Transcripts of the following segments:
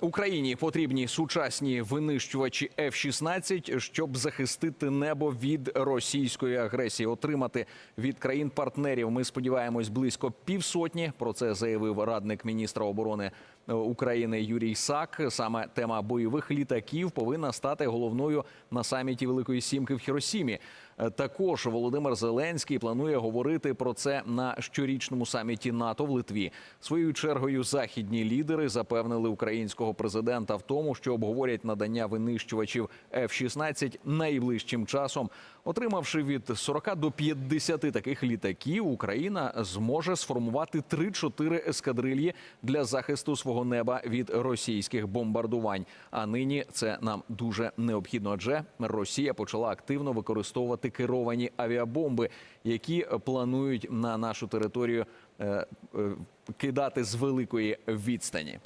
Україні потрібні сучасні винищувачі F-16, щоб захистити небо від російської агресії, отримати від країн-партнерів. Ми сподіваємось близько півсотні. Про це заявив радник міністра оборони України Юрій Сак. Саме тема бойових літаків повинна стати головною на саміті Великої Сімки в Хіросімі. Е, Також Володимир Зеленський планує говорити про це на щорічному саміті НАТО в Литві. Своєю чергою західні лідери запевнили українського президента в тому, що обговорять надання винищувачів F-16 найближчим часом. Отримавши від 40 до 50 таких літаків, Україна зможе сформувати 3-4 ескадрильї для захисту свого неба від російських бомбардувань. А нині це нам дуже необхідно, адже Росія почала активно використовувати керовані авіабомби, які планують на нашу територію е, е, кидати з великої відстані.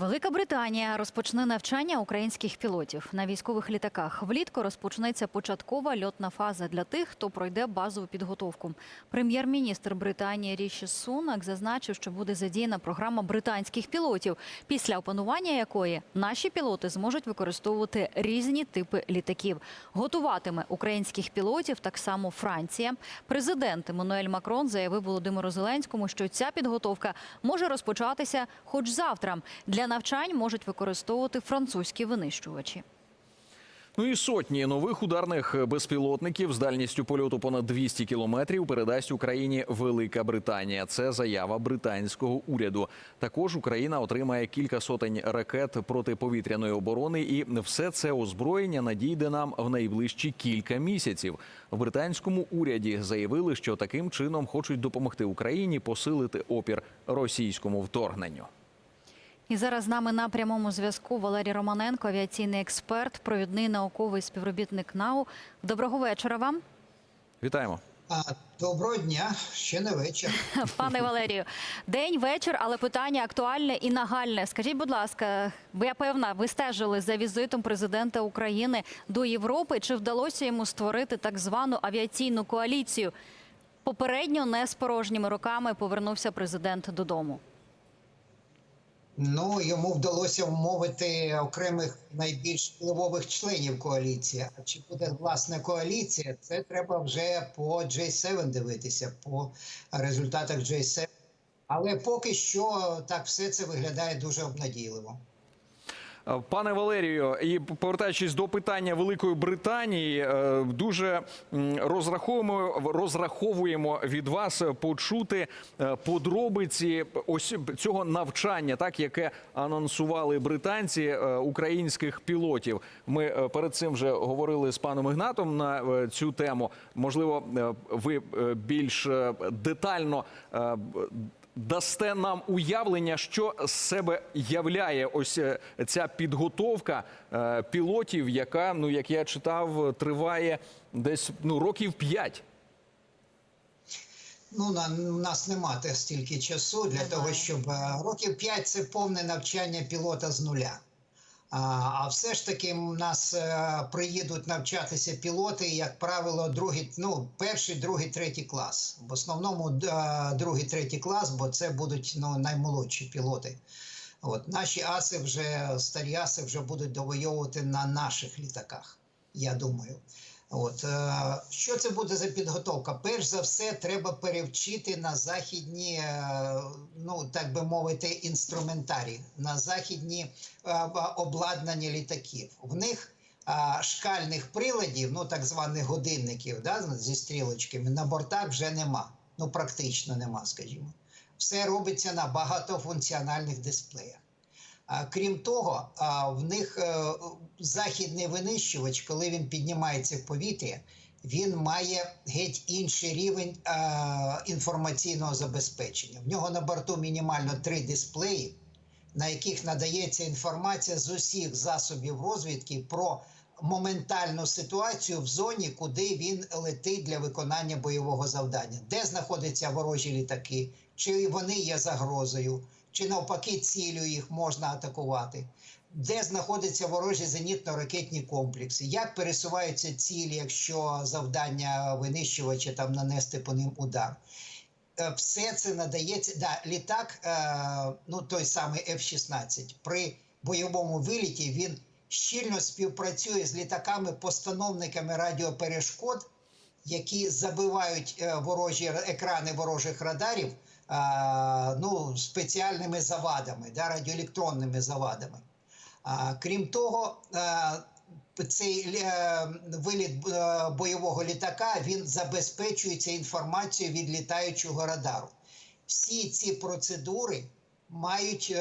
Велика Британія розпочне навчання українських пілотів на військових літаках. Влітку розпочнеться початкова льотна фаза для тих, хто пройде базову підготовку. Прем'єр-міністр Британії Ріші Сунак зазначив, що буде задіяна програма британських пілотів, після опанування якої наші пілоти зможуть використовувати різні типи літаків. Готуватиме українських пілотів так само Франція. Президент Еммануель Макрон заявив Володимиру Зеленському, що ця підготовка може розпочатися хоч завтра. Для навчань можуть використовувати французькі винищувачі. Ну і сотні нових ударних безпілотників з дальністю польоту понад 200 кілометрів передасть Україні Велика Британія. Це заява британського уряду. Також Україна отримає кілька сотень ракет протиповітряної оборони, і все це озброєння надійде нам в найближчі кілька місяців. В британському уряді заявили, що таким чином хочуть допомогти Україні посилити опір російському вторгненню. І зараз з нами на прямому зв'язку Валерій Романенко, авіаційний експерт, провідний науковий співробітник НАУ. Доброго вечора вам. Вітаємо. Доброго дня, ще не вечір. Пане Валерію, день, вечір, але питання актуальне і нагальне. Скажіть, будь ласка, ви я певна, ви стежили за візитом президента України до Європи. Чи вдалося йому створити так звану авіаційну коаліцію? Попередньо не з порожніми руками повернувся президент додому. Ну йому вдалося вмовити окремих найбільш впливових членів коаліції. А чи буде власна коаліція? Це треба вже по J7 дивитися, по результатах J7. Але поки що так все це виглядає дуже обнадійливо. Пане Валерію, і повертаючись до питання Великої Британії, е, дуже розраховуємо розраховуємо від вас почути е, подробиці ось цього навчання, так яке анонсували британці е, українських пілотів. Ми перед цим вже говорили з паном Ігнатом на цю тему. Можливо, ви більш детально. Дасте нам уявлення, що з себе являє ось е, ця підготовка е, пілотів, яка, ну як я читав, триває десь ну років п'ять. Ну, на у нас немає те стільки часу для того, щоб е, років 5 це повне навчання пілота з нуля. А, все ж таки в нас е, приїдуть навчатися пілоти, як правило, другий, ну, перший, другий, третій клас. В основному е, другий, третій клас, бо це будуть ну, наймолодші пілоти. От наші аси вже старі аси вже будуть довойовувати на наших літаках. Я думаю. От е, що це буде за підготовка? Перш за все, треба перевчити на західні, е, ну так би мовити, інструментарі, на західні е, обладнання літаків. В них шкальних приладів, ну так званих годинників, да, зі стрілочками, на бортах вже нема. Ну практично нема, скажімо. Все робиться на багатофункціональних дисплеях. Крім того, в них е, західний винищувач, коли він піднімається в повітря, він має геть інший рівень інформаційного забезпечення. В нього на борту мінімально три дисплеї, на яких надається інформація з усіх засобів розвідки про моментальну ситуацію в зоні, куди він летить для виконання бойового завдання, де знаходяться ворожі літаки, чи вони є загрозою, чи навпаки цілю їх можна атакувати. Де знаходяться ворожі зенітно-ракетні комплекси, як пересуваються цілі, якщо завдання винищувача там нанести по ним удар. е, все це надається. Да, літак, е, ну той самий F-16, при бойовому виліті він щільно співпрацює з літаками-постановниками радіоперешкод, які забивають е, ворожі екрани ворожих радарів ну, спеціальними завадами, да, радіоелектронними завадами. Крім того, е, цей е, виліт е, бойового літака він забезпечується інформацією від літаючого радару. Всі ці процедури мають е,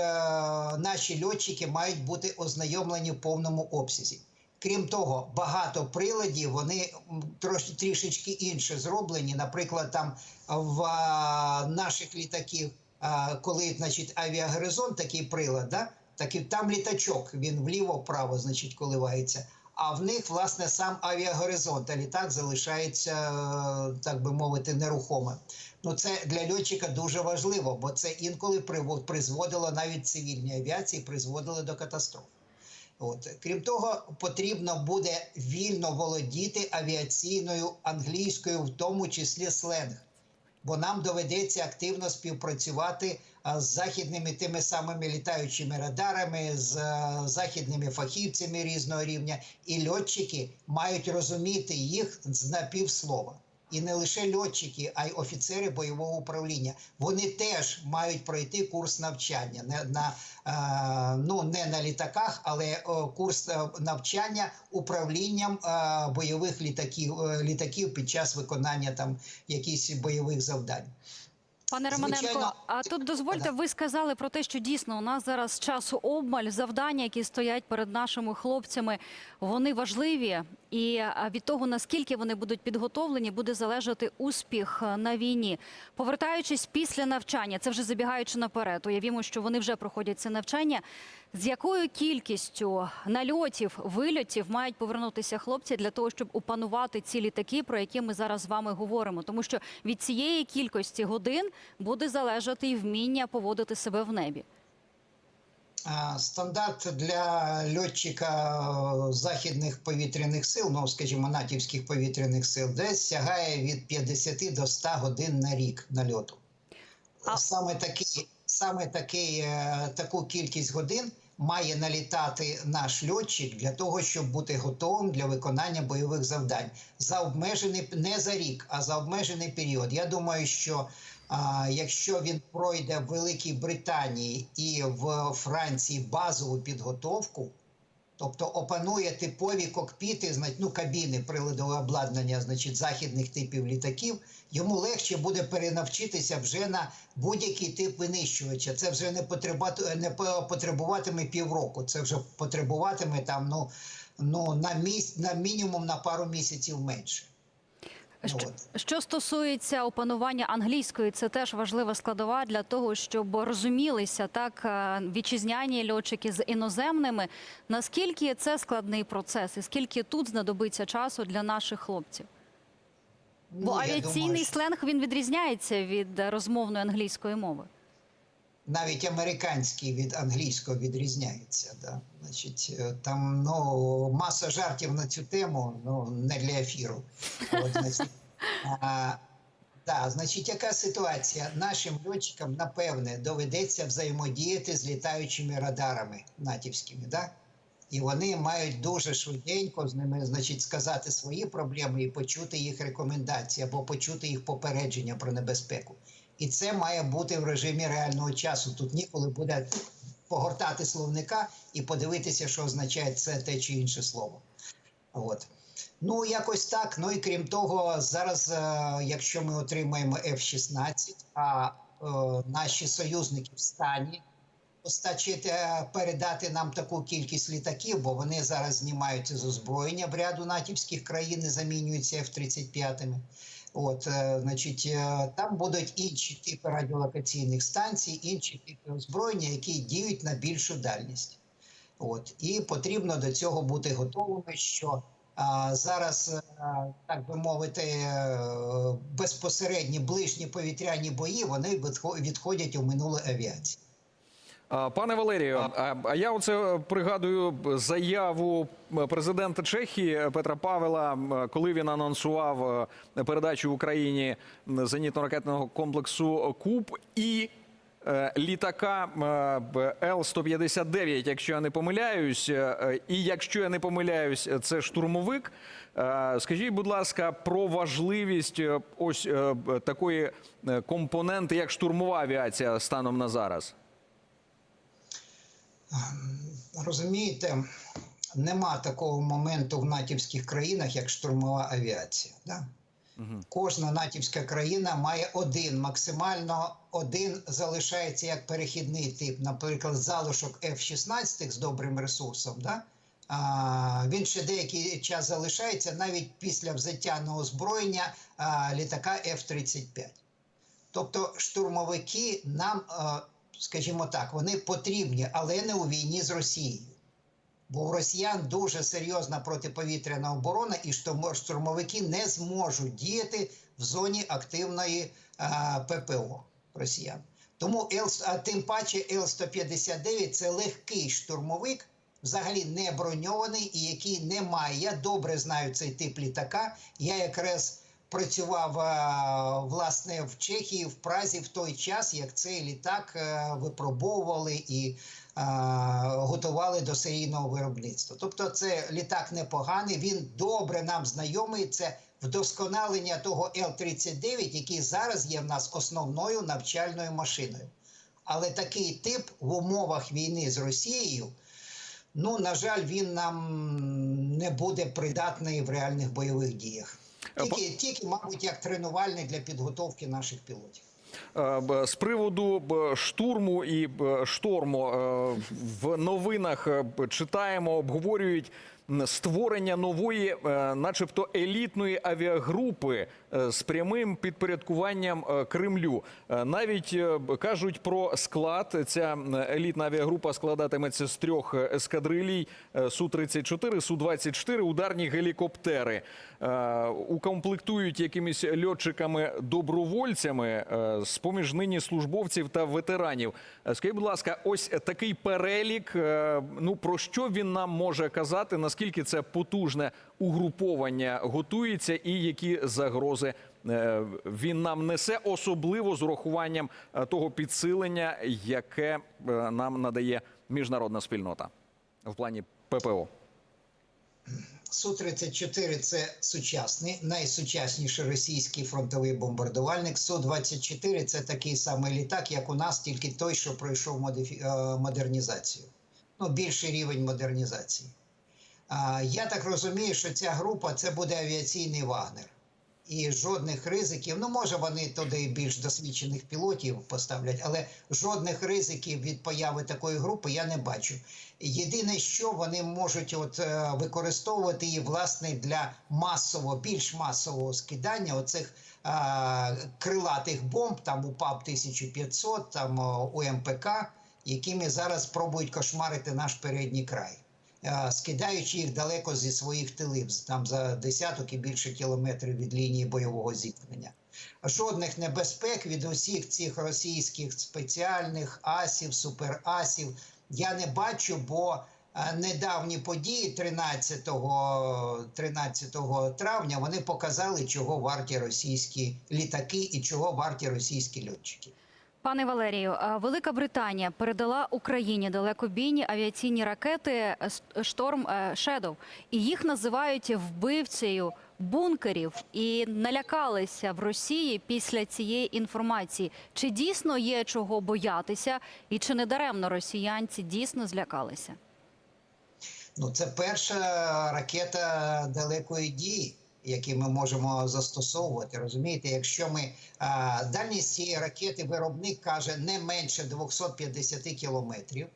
наші льотчики мають бути ознайомлені в повному обсязі. Крім того, багато приладів вони м, трош, трішечки інше зроблені. Наприклад, там в а, наших літаків, а, коли значить авіагоризонт, такий прилад, да? так і там літачок, він вліво-вправо, значить, коливається. А в них, власне, сам авіагоризонт, а літак залишається, е, так би мовити, нерухомим. Ну, це для льотчика дуже важливо, бо це інколи призводило навіть цивільній авіації, призводило до катастроф. От. Крім того, потрібно буде вільно володіти авіаційною англійською, в тому числі сленг. Бо нам доведеться активно співпрацювати з західними тими самими літаючими радарами, з західними фахівцями різного рівня, і льотчики мають розуміти їх з напівслова. І не лише льотчики, а й офіцери бойового управління. Вони теж мають пройти курс навчання не на е, ну не на літаках, але е, курс е, навчання управлінням бойових літаків літаків під час виконання там якихось бойових завдань. Пане Романенко, Звичайно. а тут дозвольте, ви сказали про те, що дійсно у нас зараз часу обмаль, завдання, які стоять перед нашими хлопцями, вони важливі. І від того, наскільки вони будуть підготовлені, буде залежати успіх на війні. Повертаючись після навчання, це вже забігаючи наперед, уявімо, що вони вже проходять це навчання. З якою кількістю нальотів, вильотів мають повернутися хлопці для того, щоб опанувати ці літаки, про які ми зараз з вами говоримо? Тому що від цієї кількості годин буде залежати і вміння поводити себе в небі. Стандарт для льотчика е, західних повітряних сил, ну скажімо, натівських повітряних сил, десь сягає від 50 до 100 годин на рік нальоту. А- Саме такий, саме такий, е, таку кількість годин має налітати наш льотчик для того, щоб бути готовим для виконання бойових завдань за обмежений не за рік, а за обмежений період. Я думаю, що а, якщо він пройде в Великій Британії і в Франції базову підготовку, тобто опанує типові кокпіти, ну, кабіни приладове обладнання, значить, західних типів літаків, йому легше буде перенавчитися вже на будь-який тип винищувача. Це вже не не потребуватиме півроку. Це вже потребуватиме там ну, ну на міс на мінімум на пару місяців менше. Що, що стосується опанування англійської, це теж важлива складова для того, щоб розумілися так е, вітчизняні льотчики з іноземними. Наскільки це складний процес, і скільки тут знадобиться часу для наших хлопців? Бо авіаційний думаю, сленг він відрізняється від е, розмовної англійської мови. Навіть американський від англійського відрізняється. Да? Значить, е, там ну, маса жартів на цю тему, ну не для ефіру. От, значить, а, да, значить, яка ситуація? Нашим льотчикам, напевне, доведеться взаємодіяти з літаючими радарами натівськими. Да? І вони мають дуже швиденько з ними, значить, сказати свої проблеми і почути їх рекомендації або почути їх попередження про небезпеку. І це має бути в режимі реального часу. Тут ніколи буде погортати словника і подивитися, що означає це те чи інше слово. От. Ну, якось так. Ну і крім того, зараз, е, якщо ми отримаємо F-16, а е, наші союзники в стані постачити, е, передати нам таку кількість літаків, бо вони зараз знімаються з озброєння в ряду натівських країн і замінюються F-35. От, е, значить, е, там будуть інші типи радіолокаційних станцій, інші типи озброєння, які діють на більшу дальність. От, і потрібно до цього бути готовими, що а, зараз, е, так би мовити, е, безпосередні ближні повітряні бої вони відхо- відходять у минуле авіації. Пане Валерію, а, я оце пригадую заяву президента Чехії Петра Павела, коли він анонсував е, передачу Україні зенітно-ракетного комплексу Куб і е, літака е, Л-159, якщо я не помиляюсь. І якщо я не помиляюсь, це штурмовик. Скажіть, будь ласка, про важливість ось такої компоненти, як штурмова авіація станом на зараз. Розумієте, нема такого моменту в натівських країнах, як штурмова авіація. Да? Кожна натівська країна має один, максимально один залишається як перехідний тип, наприклад, залишок F-16 з добрим ресурсом. Да? А, він ще деякий час залишається навіть після взяття на озброєння а, літака F-35. Тобто штурмовики нам, е, скажімо так, вони потрібні, але не у війні з Росією. Бо у росіян дуже серйозна протиповітряна оборона, і штурмовики не зможуть діяти в зоні активної е, ППО росіян. Тому а тим паче Л-159 це легкий штурмовик, взагалі не броньований і який не має. Я добре знаю цей тип літака. Я якраз працював е, власне в Чехії, в Празі в той час, як цей літак е, випробовували і е, готували до серійного виробництва. Тобто, це літак непоганий, він добре нам знайомий. Це вдосконалення того Л-39, який зараз є в нас основною навчальною машиною. Але такий тип в умовах війни з Росією, ну, на жаль, він нам не буде придатний в реальних бойових діях. Е, Тільки, тільки, мабуть, як тренувальний для підготовки наших пілотів. Е, З приводу штурму і шторму е, в новинах читаємо, обговорюють створення нової, е, начебто елітної авіагрупи е, з прямим підпорядкуванням е, Кремлю. Навіть кажуть про склад. Ця елітна авіагрупа складатиметься з трьох ескадрилій е, Су-34, Су-24, ударні гелікоптери. Укомплектують якимись льотчиками-добровольцями е, з поміж нині службовців та ветеранів. Скажіть, будь ласка, ось такий перелік. Ну про що він нам може казати? Наскільки це потужне угруповання готується, і які загрози е, він нам несе, особливо з урахуванням е, того підсилення, яке е, нам надає міжнародна спільнота в плані ППО. Су-34 – це сучасний, найсучасніший російський фронтовий бомбардувальник. Су-24 – це такий самий літак, як у нас, тільки той, що пройшов модернізацію. Ну, більший рівень модернізації. А, я так розумію, що ця група це буде авіаційний Вагнер. І жодних ризиків, ну може вони туди більш досвідчених пілотів поставлять, але жодних ризиків від появи такої групи я не бачу. Єдине, що вони можуть от, е, використовувати її власне для масового, більш масового скидання оцих е, крилатих бомб, там УПАП 1500, там о, УМПК, якими зараз пробують кошмарити наш передній край. Е, скидаючи їх далеко зі своїх тилів, там за десяток і більше кілометрів від лінії бойового зіткнення. Жодних небезпек від усіх цих російських спеціальних асів, суперасів я не бачу, бо е, недавні події 13, 13 травня вони показали, чого варті російські літаки і чого варті російські льотчики. Пане Валерію, Велика Британія передала Україні далекобійні авіаційні ракети е, Шторм е, Шедоу. І їх називають вбивцею бункерів і налякалися в Росії після цієї інформації. Чи дійсно є чого боятися, і чи не даремно росіянці дійсно злякалися? Ну, це перша ракета далекої дії, які ми можемо застосовувати. Розумієте, якщо ми а, дальність цієї ракети виробник каже не менше 250 кілометрів.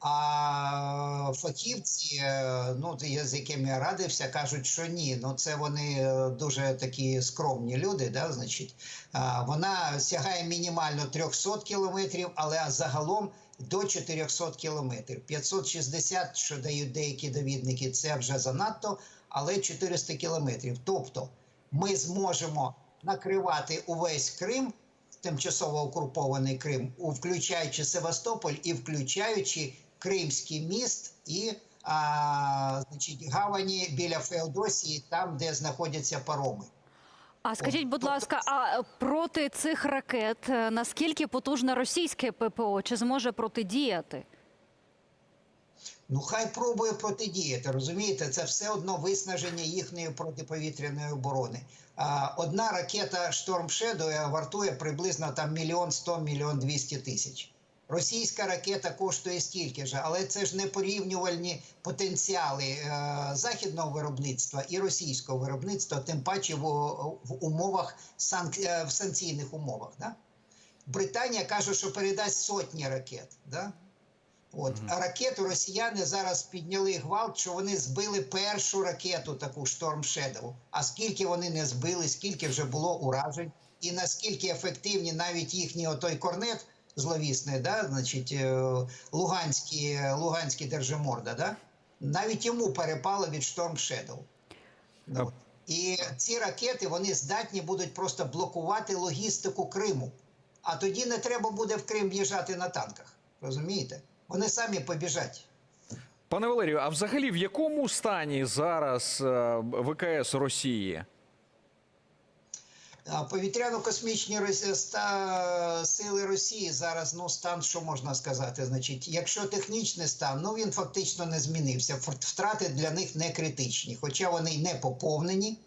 А фахівці, е, ну з якими я радився, кажуть, що ні. Ну це вони е, дуже такі скромні люди. Да, значить, вона сягає мінімально 300 кілометрів, але загалом до 400 кілометрів. 560, що дають деякі довідники, це вже занадто, але 400 кілометрів. Тобто ми зможемо накривати увесь Крим тимчасово окупований Крим, включаючи Севастополь і включаючи Кримський міст і а, значить, гавані біля Феодосії, там, де знаходяться пароми. А скажіть, будь ласка, а проти цих ракет е, наскільки потужне російське ППО? Чи зможе протидіяти? Ну, хай пробує протидіяти. Розумієте, це все одно виснаження їхньої протиповітряної оборони. А, одна ракета Storm Shadow вартує приблизно там мільйон сто, мільйон двісті тисяч. Російська ракета коштує стільки ж, але це ж не порівнювальні потенціали е, західного виробництва і російського виробництва, тим паче в, в умовах санк, е, в санкційних умовах. Да? Британія каже, що передасть сотні ракет. Да? От а ракету росіяни зараз підняли гвалт, що вони збили першу ракету, таку Storm Shadow. А скільки вони не збили, скільки вже було уражень, і наскільки ефективні навіть їхній отой корнет зловісний, да, значить, е, Луганський, Луганський держиморда, да, навіть йому перепало від Storm Shadow. Ну, от. І ці ракети вони здатні будуть просто блокувати логістику Криму. А тоді не треба буде в Крим в'їжджати на танках. Розумієте? Вони самі побіжать. Пане Валерію, а взагалі в якому стані зараз е, ВКС Росії? Повітряно-космічні сили Росії зараз ну стан, що можна сказати? Значить, якщо технічний стан, ну він фактично не змінився. Втрати для них не критичні, хоча вони й не поповнені.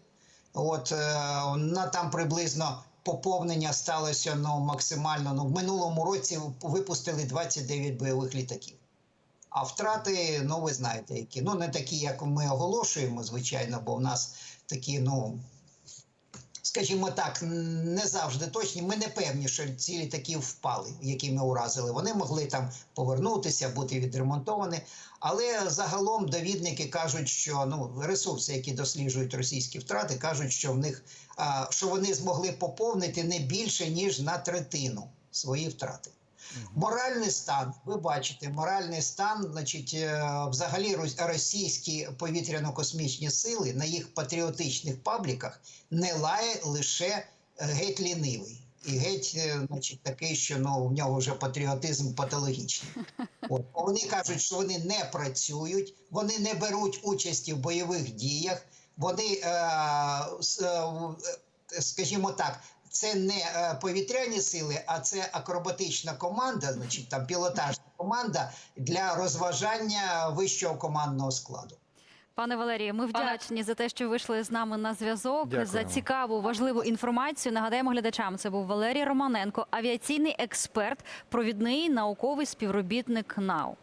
От е, на там приблизно поповнення сталося ну, максимально. Ну, в минулому році випустили 29 бойових літаків. А втрати, ну ви знаєте, які ну не такі, як ми оголошуємо, звичайно, бо в нас такі, ну скажімо так, не завжди точні. Ми не певні, що ці літаки впали, які ми уразили. Вони могли там повернутися, бути відремонтовані. Але загалом довідники кажуть, що ну ресурси, які досліджують російські втрати, кажуть, що в них а, що вони змогли поповнити не більше ніж на третину свої втрати. Моральний стан, ви бачите, моральний стан, значить, е, взагалі російські повітряно-космічні сили на їх патріотичних пабліках не лає лише е, геть лінивий. І геть, е, значить, такий, що ну, в нього вже патріотизм патологічний. От. Вони кажуть, що вони не працюють, вони не беруть участі в бойових діях, вони, е, е, скажімо так, це не е, повітряні сили, а це акробатична команда, значить там пілотажна команда для розважання вищого командного складу. Пане Валерію, ми вдячні за те, що вийшли з нами на зв'язок. За цікаву важливу інформацію. Нагадаємо глядачам, це був Валерій Романенко, авіаційний експерт, провідний науковий співробітник НАУ.